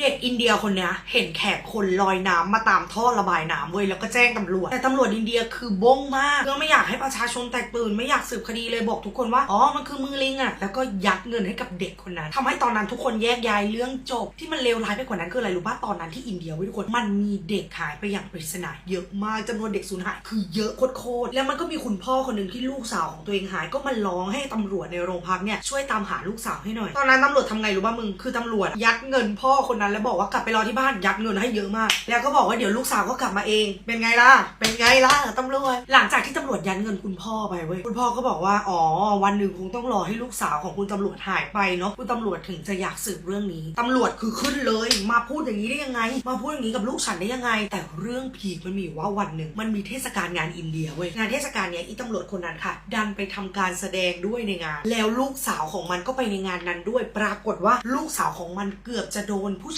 เด็กอินเดียคนเนี้ยเห็นแขกคนลอยน้ำมาตามท่อระบายน้ำเว้ยแล้วก็แจ้งตำรวจ แต่ตำรวจอินเดียคือบงมากก็ไม่อยากให้ประชาชนแตกตื่นไม่อยากสืบคดีเลยบอกทุกคนว่าอ๋อมันคือมือลิงอะแล้วก็ยัดเงินให้กับเด็กคนนั้นทำให้ตอนนั้นทุกคนแยกย้ายเรื่องจบ ที่มันเลวร้ายไปกว่านั้นคืออะไรรู้ป่ะตอนนั้นที่อินเดียเว้ยทุกคนมันมีเด็กหายไปอย่างปริศนาเยอะมากจำนวนเด็กสูญหายคือเยอะโคตรแล้วมันก็มีคุณพ่อคนหนึ่งที่ลูกสาวของตัวเองหายก็มาร้องให้ตำรวจในโรงพักเนี่ยช่วยตามหาลูกสาวให้หน่อย ตอนนั้นตำรวจทำไงรู้ป่ะมึงคือตำรวจยัดเงินพ่อคนนั้นแล้วบอกว่ากลับไปรอที่บ้านยัดเงินให้เยอะมาก แล้วก็บอกว่าเดี๋ยวลูกสาวก็กลับมาเอง เป็นไงล่ะ เป็นไงล่ะตำรวจหลังจาก รวจยัดเงินคุณพ่อไปเว้ยคุณพ่อก็บอกว่าอ๋อวันหนึ่งคงต้องรอให้ลูกสาวของคุณตำรวจหายไปเนาะคุณตำรวจถึงจะอยากสืบเรื่องนี้ตำรวจคือขึ้นเลย มาพูดอย่างนี้ได้ยังไง มาพูดอย่างนี้กับลูกฉันได้ยังไง แต่เรื่องพีมันมีว่าวันหนึ่งมันมีเทศกาลงานอินเดียเว้ยงานเทศกาลเนี้ยอีตำรวจคนนั้นค่ะ ดันไปทำการแสดงด้วยในงาน แล้วลูกสาวของมันก็ไปในงานนั้นด้วย ปรากฏว่าลูกสาวของมันเกือบจะโดนผู้